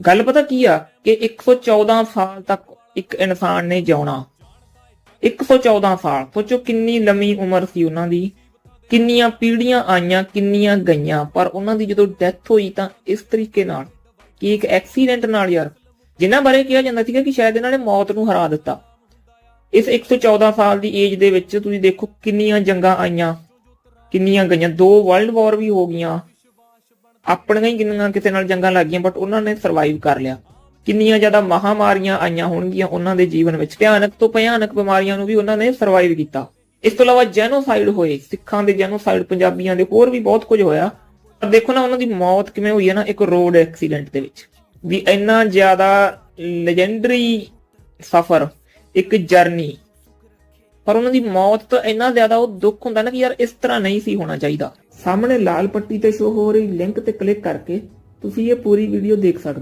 ਗੱਲ ਪਤਾ ਕੀ ਆ ਕਿ 114 ਸਾਲ ਤੱਕ ਇੱਕ ਇਨਸਾਨ ਨੇ ਜਿਉਣਾ। 114 ਸਾਲ, ਸੋਚੋ ਕਿੰਨੀ ਲੰਮੀ ਉਮਰ ਸੀ ਉਹਨਾਂ ਦੀ। ਕਿੰਨੀਆਂ ਪੀੜ੍ਹੀਆਂ ਆਈਆਂ, ਕਿੰਨੀਆਂ ਗਈਆਂ, ਪਰ ਉਹਨਾਂ ਦੀ ਜਦੋਂ ਡੈਥ ਹੋਈ ਤਾਂ ਇਸ ਤਰੀਕੇ ਨਾਲ ਕਿ ਇੱਕ ਐਕਸੀਡੈਂਟ ਨਾਲ ਯਾਰ, ਜਿਨ੍ਹਾਂ ਬਾਰੇ ਕਿਹਾ ਜਾਂਦਾ ਸੀਗਾ ਕਿ ਸ਼ਾਇਦ ਇਹਨਾਂ ਨੇ ਮੌਤ ਨੂੰ ਹਰਾ ਦਿੱਤਾ। ਇਸ 114 ਸਾਲ ਦੀ ਏਜ ਦੇ ਵਿੱਚ ਤੁਸੀਂ ਦੇਖੋ ਕਿੰਨੀਆਂ ਜੰਗਾਂ ਆਈਆਂ, ਕਿੰਨੀਆਂ ਗਈਆਂ। ਦੋ ਵਰਲਡ ਵਾਰ ਵੀ ਹੋ ਗਈਆਂ। ਆਪਣੀਆਂ ਹੀ ਕਿੰਨੀਆਂ ਕਿਸੇ ਨਾਲ ਜੰਗਾਂ ਲੱਗੀਆਂ ਬਟ ਉਹਨਾਂ ਨੇ ਸਰਵਾਈਵ ਕਰ ਲਿਆ। ਕਿੰਨੀਆਂ ਜ਼ਿਆਦਾ ਮਹਾਮਾਰੀਆਂ ਆਈਆਂ ਹੋਣਗੀਆਂ ਉਹਨਾਂ ਦੇ ਜੀਵਨ ਵਿੱਚ। ਭਿਆਨਕ ਤੋਂ ਭਿਆਨਕ ਬਿਮਾਰੀਆਂ ਨੂੰ ਵੀ ਉਹਨਾਂ ਨੇ ਸਰਵਾਈਵ ਕੀਤਾ। ਇਸ ਤੋਂ ਇਲਾਵਾ ਜੈਨੋਸਾਈਡ ਹੋਏ, ਸਿੱਖਾਂ ਦੇ ਜੈਨੋਸਾਈਡ ਪੰਜਾਬੀਆਂ ਦੇ ਹੋਰ ਵੀ ਬਹੁਤ ਕੁਝ ਹੋਇਆ। ਪਰ ਦੇਖੋ ਨਾ, ਉਹਨਾਂ ਦੀ ਮੌਤ ਕਿਵੇਂ ਹੋਈ ਹੈ ਨਾ, ਇੱਕ ਰੋਡ ਐਕਸੀਡੈਂਟ ਦੇ ਵਿੱਚ। ਵੀ ਇੰਨਾ ਜ਼ਿਆਦਾ ਲੈਜੈਂਡਰੀ ਸਫ਼ਰ, ਇੱਕ ਜਰਨੀ ਪਰ ਉਹਨਾਂ ਦੀ ਮੌਤ ਤੋਂ ਇੰਨਾ ਜ਼ਿਆਦਾ ਉਹ ਦੁੱਖ ਹੁੰਦਾ ਨਾ ਕਿ ਯਾਰ ਇਸ ਤਰ੍ਹਾਂ ਨਹੀਂ ਸੀ ਹੋਣਾ ਚਾਹੀਦਾ। ਸਾਹਮਣੇ ਲਾਲ ਪੱਟੀ ਤੇ ਸ਼ੋ ਹੋ ਰਹੀ ਲਿੰਕ ਤੇ ਕਲਿੱਕ ਕਰਕੇ ਤੁਸੀਂ ਇਹ ਪੂਰੀ ਵੀਡੀਓ ਦੇਖ ਸਕਦੇ